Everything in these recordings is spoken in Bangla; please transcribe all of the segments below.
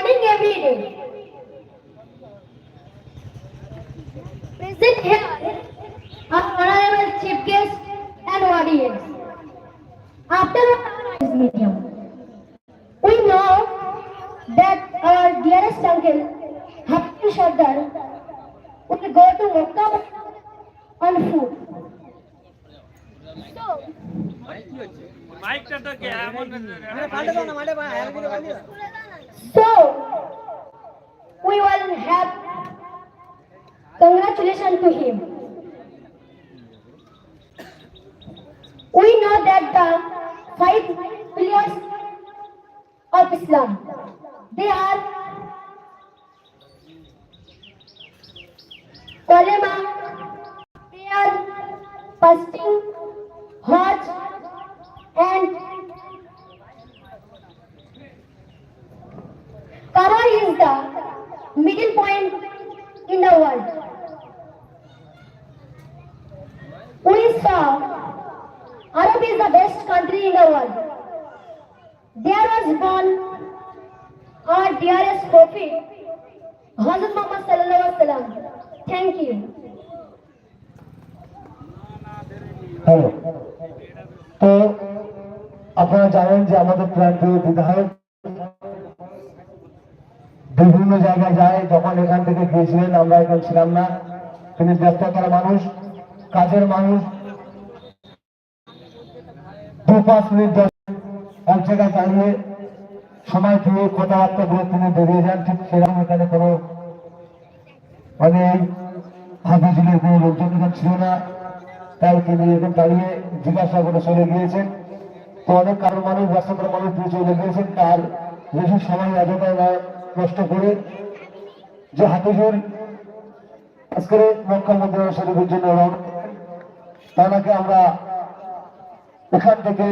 morning every day. Present here are honorable chief guests and audience. After our medium, we know that our dearest uncle, Happy Sardar, will go to Makkah on foot. So, মাইকটা তো কে এমন So, we will have congratulations to him. We know that the five pillars of Islam, they are kalima, prayer, fasting, hajj, middle point in the world. We saw Arab is the best country in the world. There was born our dearest prophet, Hazrat Muhammad sallallahu alaihi wasallam. Thank you. Hello তো আপনারা জানেন যে আমাদের প্রান্তীয় বিধায়ক বিভিন্ন জায়গায় যায়, যখন এখান থেকে গিয়েছিলেন, আমরা এখানে ছিলাম না। তিনি ব্যস্ততার মানুষ, কাজের মানুষ। দু পাঁচ মিনিট এক জায়গায় দাঁড়িয়ে সময় দিয়ে কথাবার্তা বলে তিনি বেরিয়ে যান। ঠিক সেরকম এখানে কোনো মানে হাফিজুলের কোনো লোকজন এখানে ছিল না। তাই তিনি এখন দাঁড়িয়ে জিজ্ঞাসা করে চলে গিয়েছেন। তো অনেক কারণ মানুষ, ব্যস্ততার মানুষ দিয়ে চলে গিয়েছেন। তার বেশি সময় এতটা না নষ্ট করে যে হাফিজুল আজকের মদিনা শরীফের জন্য রওনা তাকে আমরা এখান থেকে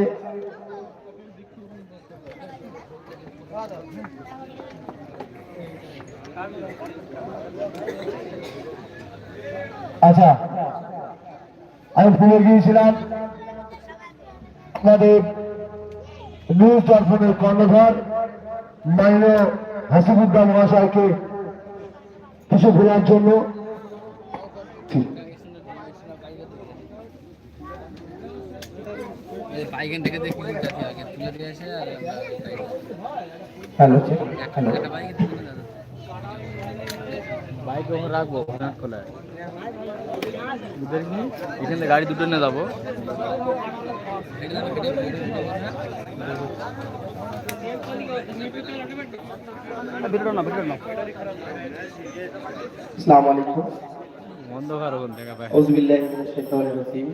আচ্ছা আমি ভুলে গিয়েছিলাম আমাদের নিউজ দর্শনের কর্ণধার মাইনো হাসিবুদ্দান মহাশয়কে কিছু বলার জন্য। থেকে বাইকে ওখানে রাখব ঘাট খোলায় দুধের কি গাড়ি দুটো নিয়ে যাব। ভিতরে না ভিতরে না আসসালামু আলাইকুম বন্ধ ওখান থেকে পায় আউযু বিল্লাহি মিনাশ শাইতানির রাজিম।